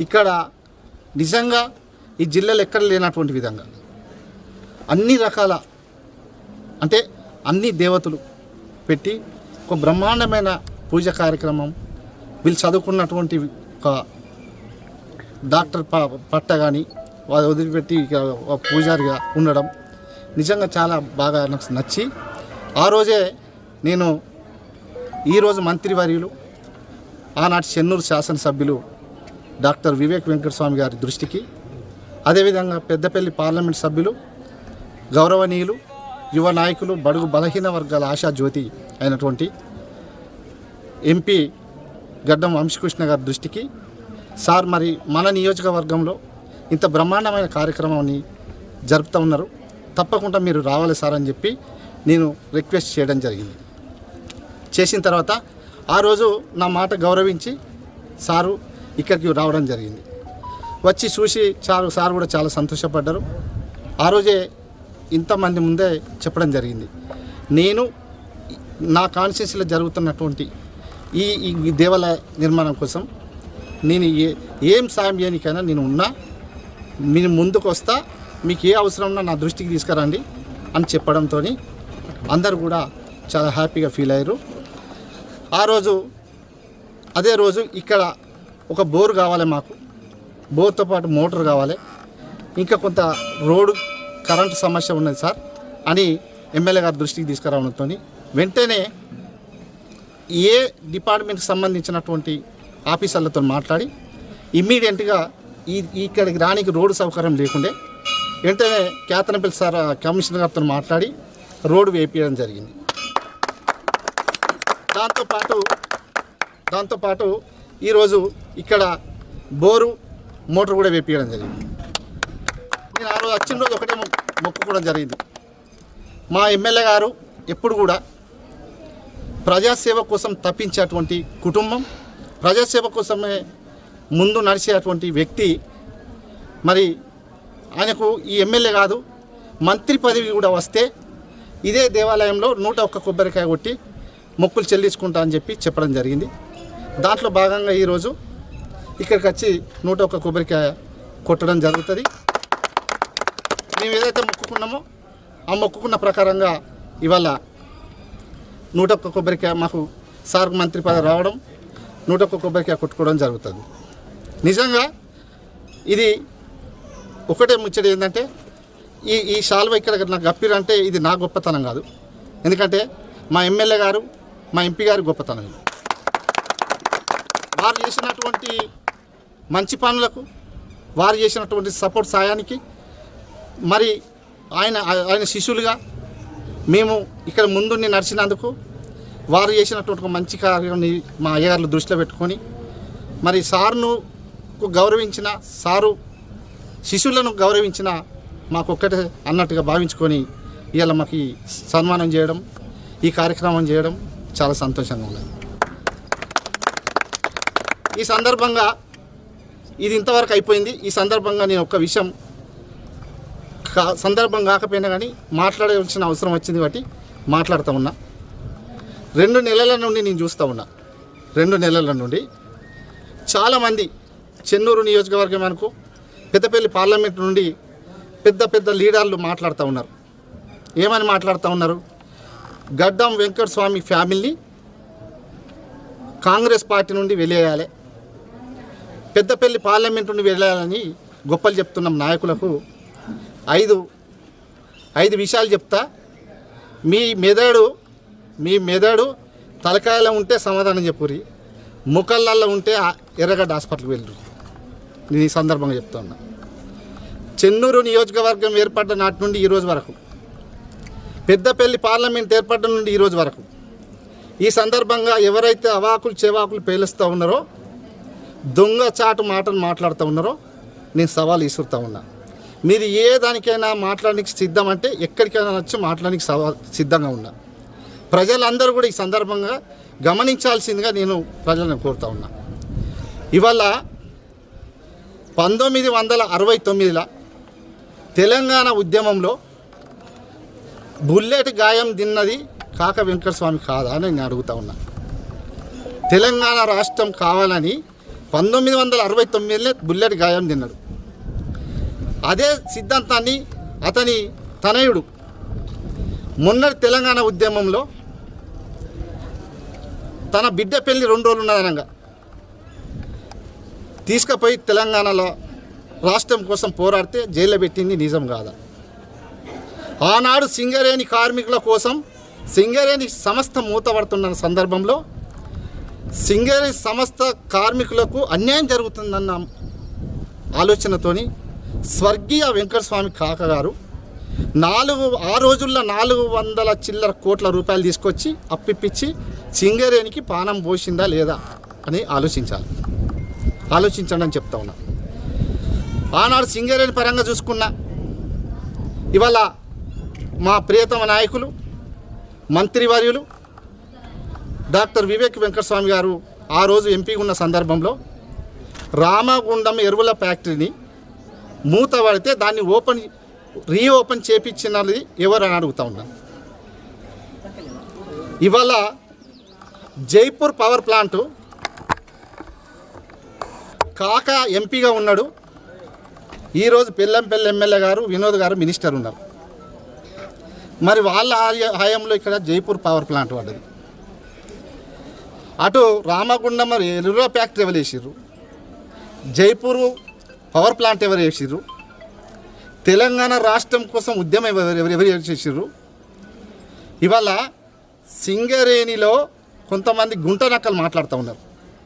ఇక్కడ నిజంగా ఈ జిల్లాలో ఎక్కడ లేనటువంటి విధంగా అన్ని రకాల అంటే అన్ని దేవతలు పెట్టి ఒక బ్రహ్మాండమైన పూజ కార్యక్రమం వీళ్ళు చదువుకున్నటువంటి ఒక డాక్టర్ ప పట్ట కానీ వాళ్ళు వదిలిపెట్టి ఒక పూజారిగా ఉండడం నిజంగా చాలా బాగా నాకు నచ్చి ఆ రోజే నేను ఈరోజు మంత్రివర్యులు ఆనాటి చెన్నూరు శాసనసభ్యులు డాక్టర్ వివేక్ వెంకటస్వామి గారి దృష్టికి అదేవిధంగా పెద్దపల్లి పార్లమెంట్ సభ్యులు గౌరవనీయులు యువ నాయకులు బడుగు బలహీన వర్గాల ఆశా జ్యోతి అయినటువంటి ఎంపీ గడ్డం వంశకృష్ణ గారి దృష్టికి సార్ మరి మన నియోజకవర్గంలో ఇంత బ్రహ్మాండమైన కార్యక్రమాన్ని జరుపుతూ ఉన్నారు. తప్పకుండా మీరు రావాలి సార్ అని చెప్పి నేను రిక్వెస్ట్ చేయడం జరిగింది. చేసిన తర్వాత ఆ రోజు నా మాట గౌరవించి సారు ఇక్కడికి రావడం జరిగింది. వచ్చి చూసి సార్ సార్ కూడా చాలా సంతోషపడ్డారు. ఆ రోజే ఇంతమంది ముందే చెప్పడం జరిగింది. నేను నా కాన్షియస్లో జరుగుతున్నటువంటి ఈ ఈ దేవాలయ నిర్మాణం కోసం నేను ఏ ఏం సాయం చేయనికైనా నేను ఉన్నా నేను ముందుకు వస్తా మీకు ఏ అవసరం ఉన్నా నా దృష్టికి తీసుకురండి అని చెప్పడంతో అందరు కూడా చాలా హ్యాపీగా ఫీల్ అయ్యారు. ఆ రోజు అదే రోజు ఇక్కడ ఒక బోర్ కావాలి మాకు. బోర్తో పాటు మోటార్ కావాలి. ఇంకా కొంత రోడ్డు కరెంటు సమస్య ఉన్నది సార్ అని ఎమ్మెల్యే గారి దృష్టికి తీసుకురావడంతో వెంటనే ఏ డిపార్ట్మెంట్కి సంబంధించినటువంటి ఆఫీసర్లతో మాట్లాడి ఇమ్మీడియట్గా ఈ ఇక్కడికి రానికి రోడ్డు సౌకర్యం లేకుండే వెంటనే కేతనపల్లి సార్ కమిషనర్ గారితో మాట్లాడి రోడ్డు వేపించడం జరిగింది. దాంతోపాటు దాంతోపాటు ఈరోజు ఇక్కడ బోరు మోటార్ కూడా వేపించడం జరిగింది. నేను ఆ రోజు వచ్చిన రోజు ఒకటే మొక్కు- మొక్కుకోవడం జరిగింది. మా ఎమ్మెల్యే గారు ఎప్పుడు కూడా ప్రజాసేవ కోసం తప్పించేటువంటి కుటుంబం ప్రజాసేవ కోసమే ముందు నడిచేటువంటి వ్యక్తి మరి ఆయనకు ఈ ఎమ్మెల్యే కాదు మంత్రి పదవి కూడా వస్తే ఇదే దేవాలయంలో నూట ఒక్క కొబ్బరికాయ కొట్టి మొక్కులు చెల్లించుకుంటా అని చెప్పి చెప్పడం జరిగింది. దాంట్లో భాగంగా ఈరోజు ఇక్కడికి వచ్చి నూట ఒక్క కొబ్బరికాయ కొట్టడం జరుగుతుంది. మేము ఏదైతే మొక్కుకున్నామో ఆ మొక్కుకున్న ప్రకారంగా ఇవాళ నూట ఒక్క కొబ్బరికాయ మాకు సార్ మంత్రి పదవి రావడం నూట ఒక్క కొబ్బరికాయ కొట్టుకోవడం జరుగుతుంది. నిజంగా ఇది ఒకటే ముచ్చట ఏంటంటే ఈ ఈ శాల్వ ఇక్కడ నాకు గప్పిరంటే ఇది నా గొప్పతనం కాదు. ఎందుకంటే మా ఎమ్మెల్యే గారు మా ఎంపీ గారి గొప్పతనం వారు చేసినటువంటి మంచి పనులకు వారు చేసినటువంటి సపోర్ట్ సాయానికి మరి ఆయన ఆయన శిష్యులుగా మేము ఇక్కడ ముందుండి నడిచినందుకు వారు చేసినటువంటి ఒక మంచి కార్యాన్ని మా అయ్యగారులు దృష్టిలో పెట్టుకొని మరి సార్ను గౌరవించిన సారు శిష్యులను గౌరవించిన మాకు ఒక్కటే అన్నట్టుగా భావించుకొని ఇవాళ మాకు సన్మానం చేయడం ఈ కార్యక్రమం చేయడం చాలా సంతోషంగా ఉన్నది. ఈ సందర్భంగా ఇది ఇంతవరకు అయిపోయింది. ఈ సందర్భంగా నేను ఒక విషయం కా- సందర్భం కాకపోయినా కానీ మాట్లాడవలసిన అవసరం వచ్చింది కాబట్టి మాట్లాడుతూ ఉన్నా. రెండు నెలల నుండి నేను చూస్తూ ఉన్నా. రెండు నెలల నుండి. చాలామంది చెన్నూరు నియోజకవర్గం అనుకో పెద్దపల్లి పార్లమెంట్ నుండి పెద్ద పెద్ద లీడర్లు మాట్లాడుతూ ఉన్నారు. ఏమని మాట్లాడుతూ ఉన్నారు? గడ్డం వెంకటస్వామి ఫ్యామిలీని కాంగ్రెస్ పార్టీ నుండి వెళ్ళేయాలి పెద్దపల్లి పార్లమెంట్ నుండి వెళ్ళాలని గొప్పలు చెప్తున్నాం నాయకులకు. ఐదు ఐదు విషయాలు చెప్తా. మీ మెదడు మీ మెదడు తలకాయలో ఉంటే సమాధానం చెప్పురి ముఖళ్ళల్లో ఉంటే ఎర్రగడ్డ హాస్పిటల్కి వెళ్ళరు నేను ఈ సందర్భంగా చెప్తున్నా. చెన్నూరు నియోజకవర్గం ఏర్పడ్డ నాటి నుండి ఈరోజు వరకు పెద్దపల్లి పార్లమెంట్ ఏర్పడ్డ నుండి ఈరోజు వరకు ఈ సందర్భంగా ఎవరైతే అవాకులు చెవాకులు పేలుస్తూ ఉన్నారో దొంగ చాటు మాటలు మాట్లాడుతూ ఉన్నారో నేను సవాల్ ఇసురుతా ఉన్నా. మీరు ఏ దానికైనా మాట్లాడడానికి సిద్ధం అంటే ఎక్కడికైనా వచ్చి మాట్లాడడానికి సవాల్ సిద్ధంగా ఉన్నా. ప్రజలందరూ కూడా ఈ సందర్భంగా గమనించాల్సిందిగా నేను ప్రజలను కోరుతా ఉన్నా. ఇవాళ పంతొమ్మిది వందల అరవై తొమ్మిదిలో తెలంగాణ ఉద్యమంలో బుల్లెట్ గాయం తిన్నది కాక వెంకటస్వామి కాదా అని నేను అడుగుతా ఉన్నా. తెలంగాణ రాష్ట్రం కావాలని పంతొమ్మిది వందల అరవై తొమ్మిదిలో బుల్లెట్ గాయం తిన్నాడు. అదే సిద్ధాంతాన్ని అతని తనయుడు మొన్నటి తెలంగాణ ఉద్యమంలో తన బిడ్డ పెళ్ళి రెండు రోజులు ఉన్నదనంగా తీసుకుపోయి తెలంగాణలో రాష్ట్రం కోసం పోరాడితే జైల్లో పెట్టింది నిజం కాదా? ఆనాడు సింగరేణి కార్మికుల కోసం సింగరేణి సంస్థ మూతపడుతున్న సందర్భంలో సింగరేణి సంస్థ కార్మికులకు అన్యాయం జరుగుతుందన్న ఆలోచనతోని స్వర్గీయ వెంకటస్వామి కాక గారు నాలుగు ఆ రోజుల్లో నాలుగు వందల చిల్లర కోట్ల రూపాయలు తీసుకొచ్చి అప్పిప్పించి సింగరేణికి పానం పోసిందా లేదా అని ఆలోచించాలి. ఆలోచించండి అని చెప్తా ఉన్నా. ఆనాడు సింగరేణి పరంగా చూసుకున్నా ఇవాళ మా ప్రియతమ నాయకులు మంత్రివర్యులు డాక్టర్ వివేక్ వెంకటస్వామి గారు ఆ రోజు ఎంపీగా ఉన్న సందర్భంలో రామగుండం ఎరువుల ఫ్యాక్టరీని మూత పడితే దాన్ని ఓపెన్ రీఓపెన్ చేపించినది ఎవరు అని అడుగుతా ఉన్నాను ఇవాళ జైపూర్ పవర్ ప్లాంట్ కాక ఎంపీగా ఉన్నాడు. ఈరోజు పెళ్ళంపల్లి ఎమ్మెల్యే గారు వినోద్ గారు మినిస్టర్ ఉన్నారు. మరి వాళ్ళ హయాంలో ఇక్కడ జైపూర్ పవర్ ప్లాంట్ పడ్డది. అటు రామగుండం మరి ఎలూరా ఫ్యాక్టరీ ఎవరు వేసారు జైపూర్ పవర్ ప్లాంట్ ఎవరు వేసారు తెలంగాణ రాష్ట్రం కోసం ఉద్యమం ఎవరు ఎవరు ఎవరు చేసిర్రు. ఇవాళ సింగరేణిలో కొంతమంది గుంట నక్కలు మాట్లాడుతూ ఉన్నారు.